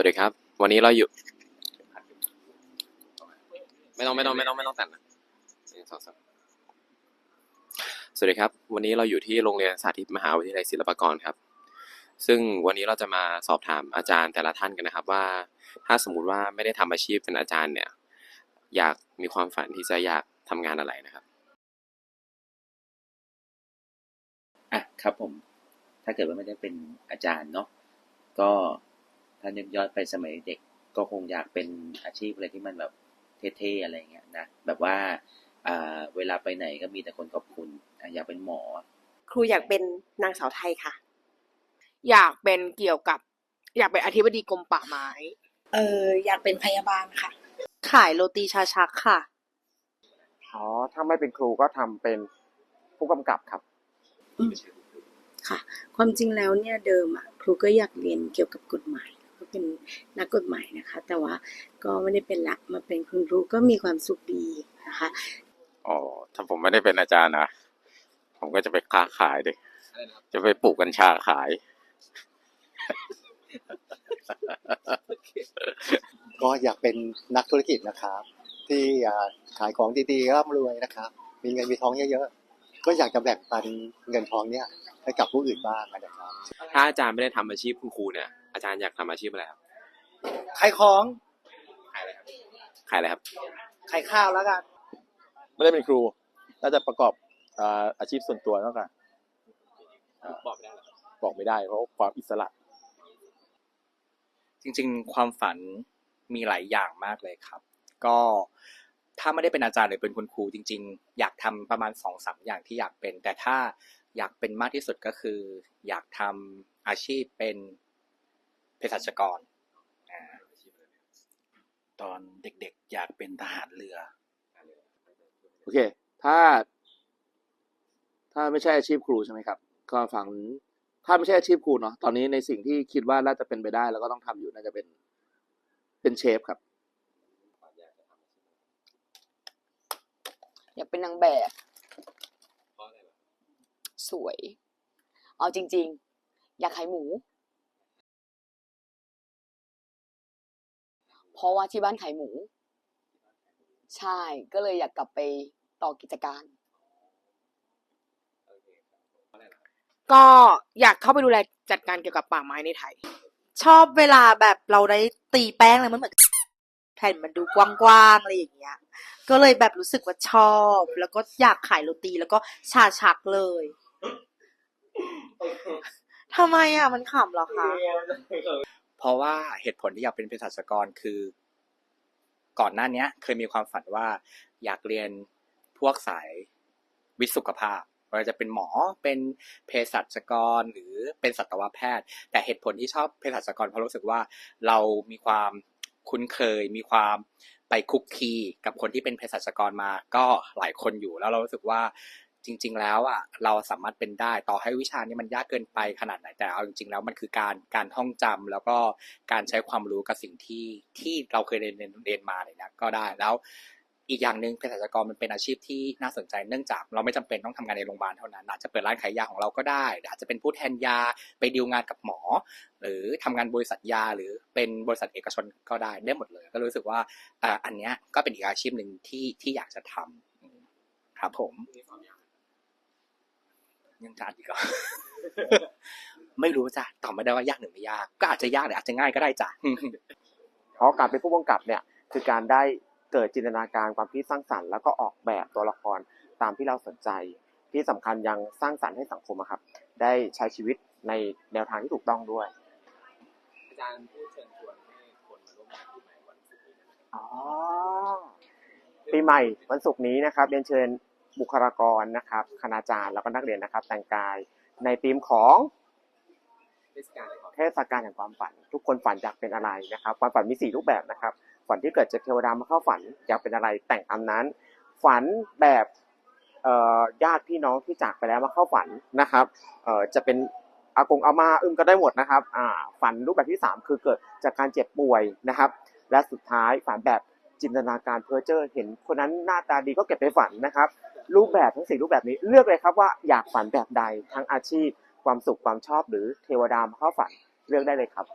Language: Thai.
วัสดีครับ วันนี้เราอยู่ ไม่ต้องไม่ต้องไม่ต้องไม่ต้องแต่งนะหนึ่งสองสามสวัสดีครับ วันนี้เราอยู่ที่โรงเรียนสาธิตมหาวิทยาลัยศิลปากรครับ ซึ่งวันนี้เราจะมาสอบถามอาจารย์แต่ละท่านกันนะครับ ว่า ถ้าสมมุติว่าไม่ได้ทำอาชีพเป็นอาจารย์เนี่ย อยากมีความฝันที่จะอยากทำงานอะไรนะครับอะครับผม ถ้าเกิดว่าไม่ได้เป็นอาจารย์เนาะก็ ถ้านึกย้อนไปสมัยเด็กก็คงอยากเป็นอาชีพอะไรที่มันแบบเท่ๆอะไรเงี้ยนะแบบว่าอ่าเวลาไปไหนก็มีแต่คนขอบคุณอะอยากเป็นหมอ ครูอยากเป็นนางสาวไทยค่ะ อยากเป็นเกี่ยวกับ อยากเป็นอธิบดีกรมป่าไม้ เอออยากเป็นพยาบาลค่ะ ขายโรตีชาชักค่ะอ๋อถ้าไม่เป็นครูก็ทำเป็นผู้กำกับครับความจริงแล้วเนี่ยเดิมอะ ครูก็อยากเรียนเกี่ยวกับกฎหมายก็ เป็นนักกฎหมายนะคะ แต่ว่าก็ไม่ได้เป็นละมาเป็นคุณครูก็มีความสุขดีนะคะอ๋อถ้าผมไม่ได้เป็นอาจารย์นะผมก็จะไปค้าขายดิจะไปปลูกกัญชาขาย ก็อยากเป็นนักธุรกิจนะครับ ที่อ่าขายของดีๆร่ำรวยนะครับ มีเงินมีทองเยอะๆก็อยากจะแบ่งปันเงินทองเนี่ยให้กับผู้อื่นบ้างนะครับ ถ้าอาจารย์ไม่ได้ทำอาชีพคุณครูเนี่ย อาจารย์อยากทำอาชีพอะไรครับ ขายของขายอะไรครับ ขายอะไรครับ ขายข้าวแล้วกันไม่ได้เป็นครู น่าจะประกอบอ่าอาชีพส่วนตัวแล้วกันอ่าบอกไม่ได้หรอบอกไม่ได้เพราะความอิสระ จริงๆ ความฝันมีหลายอย่างมากเลยครับ ก็ถ้าไม่ได้เป็นอาจารย์หรือเป็นคุณครูจริง ๆ อยากทำประมาณสองสามอย่างที่อยากเป็น แต่ถ้าอยากเป็นมากที่สุดก็คือ อยากทำอาชีพเป็น เภสัชกรอ่าตอนเด็กๆ อยากเป็นทหารเรือ โอเค ถ้า ถ้าไม่ใช่อาชีพครูใช่ไหมครับ ก็ฝังถ้าไม่ใช่อาชีพครูเนาะ ตอนนี้ในสิ่งที่คิดว่าน่าจะเป็นไปได้ แล้วก็ต้องทำอยู่น่าจะเป็น เป็นเชฟครับ อยากเป็นนางแบบ สวย เอาจริง ๆ อยากขายหมู เพราะว่าที่บ้านขายหมู ใช่ ก็เลยอยากกลับไปต่อกิจการ ก็อยากเข้าไปดูแลจัดการเกี่ยวกับป่าไม้ในไทย ชอบเวลาแบบเราได้ตีแป้งเลยมันเหมือนแผ่นมันดูกว้างๆอะไรอย่างเงี้ย ก็เลยแบบรู้สึกว่าชอบ แล้วก็อยากขายโรตีแล้วก็ชาชักเลยทำไมอะมันขำเหรอคะ เพราะว่าเหตุผลที่อยากเป็นเภสัชกรคือ ก่อนหน้านี้เคยมีความฝันว่าอยากเรียนพวกสายวิสุขภาพว่าจะเป็นหมอเป็นเภสัชกรหรือเป็นสัตวแพทย์ แต่เหตุผลที่ชอบเภสัชกรเพราะรู้สึกว่าเรามีความคุ้นเคย มีความไปคุกคีกับคนที่เป็นเภสัชกรมาก็หลายคนอยู่แล้วเรารู้สึกว่า จริง ๆ แล้วอะเราสามารถเป็นได้ต่อให้วิชานี้มันยากเกินไปขนาดไหนแต่เอาจริง ๆ แล้วมันคือการการท่องจำแล้วก็การใช้ความรู้กับสิ่งที่ที่เราเคยเรียนเรียนมาเนี่ยนะก็ได้แล้วอีกอย่างหนึ่งเภสัชกรมันเป็นอาชีพที่น่าสนใจเนื่องจากเราไม่จำเป็นต้องทำงานในโรงพยาบาลเท่านั้นอาจจะเปิดร้านขายยาของเราก็ได้อาจจะเป็นผู้แทนยาไปดีลงานกับหมอ หรือทำงานบริษัทยาหรือเป็นบริษัทเอกชนก็ได้ได้หมดเลย ก็รู้สึกว่าอ่าอันเนี้ยก็เป็นอีกอาชีพหนึ่งที่ที่อยากจะทำอืมครับผม ยังจะอ่านอีกเหรอไม่รู้จ้ะตอบไม่ได้ว่ายากหรือไม่ยาก ก็อาจจะยากหรืออาจจะง่ายก็ได้จ้ะเพราะการเป็นผู้กำกับเนี่ย คือการได้เกิดจินตนาการความคิดสร้างสรรค์แล้วก็ออกแบบตัวละครตามที่เราสนใจ ที่สำคัญยังสร้างสรรค์ให้สังคมอะครับ ได้ใช้ชีวิตในแนวทางที่ถูกต้องด้วยอาจารย์พูดเชิญชวนให้คนมาร่วมงานที่ไหนวันศุกร์นี้นะครับอ๋อปีใหม่วันศุกร์นี้นะครับเรียนเชิญ บุคลากรนะครับคณาจารย์แล้วก็นักเรียนนะครับ แต่งกายในธีมของเทศกาลเลยครับเทศกาลแห่งความฝัน ทุกคนฝันอยากเป็นอะไรนะครับ ความฝันมีสี่รูปแบบนะครับ ฝันที่เกิดจากเทวดามาเข้าฝันอยากเป็นอะไรแต่งตามนั้น ฝันแบบเอ่อญาติพี่น้องที่จากไปแล้วมาเข้าฝันนะครับเอ่อจะเป็นอากงอาม่าอึมก็ได้หมดนะครับอ่าฝันรูปแบบที่สามคือเกิดจากการเจ็บป่วยนะครับ และสุดท้ายฝันแบบ จินตนาการเพ้อเจ้อเห็นคนนั้นหน้าตาดีก็เก็บไปฝันนะครับ รูปแบบทั้งสี่รูปแบบนี้เลือกเลยครับว่าอยากฝันแบบใดทั้งอาชีพ ความสุขความชอบหรือเทวดามาเข้าฝันเลือกได้เลยครับ